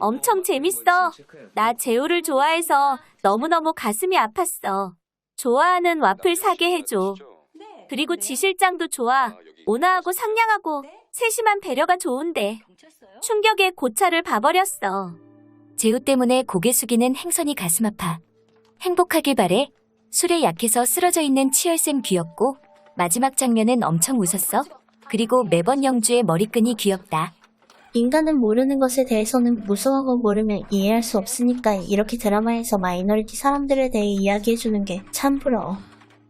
엄청 재밌어. 나 재우를 좋아해서 너무너무 가슴이 아팠어. 좋아하는 와플 사게 해줘. 그리고 지 실장도 좋아. 온화하고 상냥하고 세심한 배려가 좋은데 충격에 고차를 봐버렸어. 재우 때문에 고개 숙이는 행선이 가슴 아파. 행복하길 바래. 술에 약해서 쓰러져 있는 치열쌤 귀엽고 마지막 장면은 엄청 웃었어. 그리고 매번 영주의 머리끈이 귀엽다. 인간은 모르는 것에 대해서는 무서워하고 모르면 이해할 수 없으니까 이렇게 드라마에서 마이너리티 사람들에 대해 이야기해주는 게 참 부러워.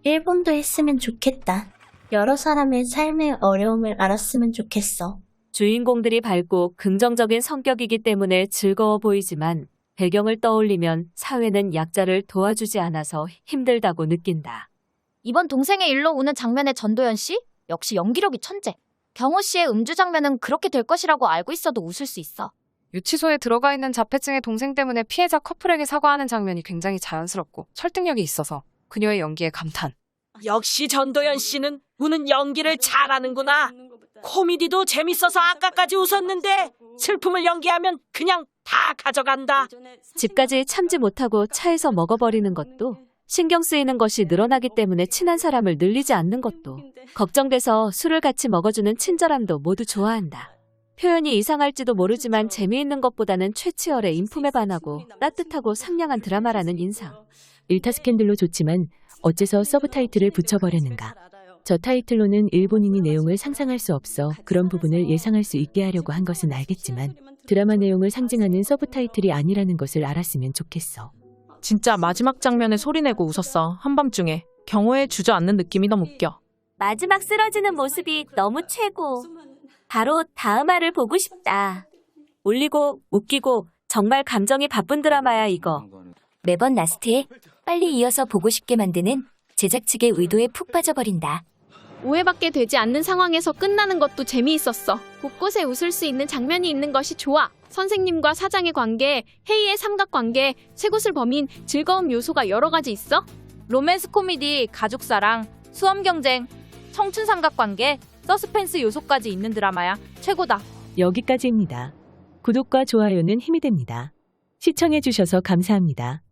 일본도 했으면 좋겠다. 여러 사람의 삶의 어려움을 알았으면 좋겠어. 주인공들이 밝고 긍정적인 성격이기 때문에 즐거워 보이지만 배경을 떠올리면 사회는 약자를 도와주지 않아서 힘들다고 느낀다. 이번 동생의 일로 우는 장면의 전도연 씨? 역시 연기력이 천재. 경호 씨의 음주 장면은 그렇게 될 것이라고 알고 있어도 웃을 수 있어. 유치소에 들어가 있는 자폐증의 동생 때문에 피해자 커플에게 사과하는 장면이 굉장히 자연스럽고 설득력이 있어서 그녀의 연기에 감탄. 역시 전도연 씨는 우는 연기를 잘하는구나. 코미디도 재밌어서 아까까지 웃었는데 슬픔을 연기하면 그냥 다 가져간다. 집까지 참지 못하고 차에서 먹어버리는 것도 신경 쓰이는 것이 늘어나기 때문에 친한 사람을 늘리지 않는 것도 걱정돼서 술을 같이 먹어주는 친절함도 모두 좋아한다. 표현이 이상할지도 모르지만 재미있는 것보다는 최치열의 인품에 반하고 따뜻하고 상냥한 드라마라는 인상. 일타 스캔들로 좋지만 어째서 서브 타이틀을 붙여버렸는가. 저 타이틀로는 일본인이 내용을 상상할 수 없어 그런 부분을 예상할 수 있게 하려고 한 것은 알겠지만 드라마 내용을 상징하는 서브 타이틀이 아니라는 것을 알았으면 좋겠어. 진짜 마지막 장면에 소리내고 웃었어. 한밤중에. 경호에 주저앉는 느낌이 너무 웃겨. 마지막 쓰러지는 모습이 너무 최고. 바로 다음 화를 보고 싶다. 울리고 웃기고 정말 감정이 바쁜 드라마야 이거. 매번 라스트에 빨리 이어서 보고 싶게 만드는 제작 측의 의도에 푹 빠져버린다. 오해받게 되지 않는 상황에서 끝나는 것도 재미있었어. 곳곳에 웃을 수 있는 장면이 있는 것이 좋아. 선생님과 사장의 관계, 회의의 삼각관계, 쇠구슬 범인, 즐거운 요소가 여러 가지 있어. 로맨스 코미디, 가족사랑, 수험 경쟁, 청춘 삼각관계, 서스펜스 요소까지 있는 드라마야. 최고다. 여기까지입니다. 구독과 좋아요는 힘이 됩니다. 시청해주셔서 감사합니다.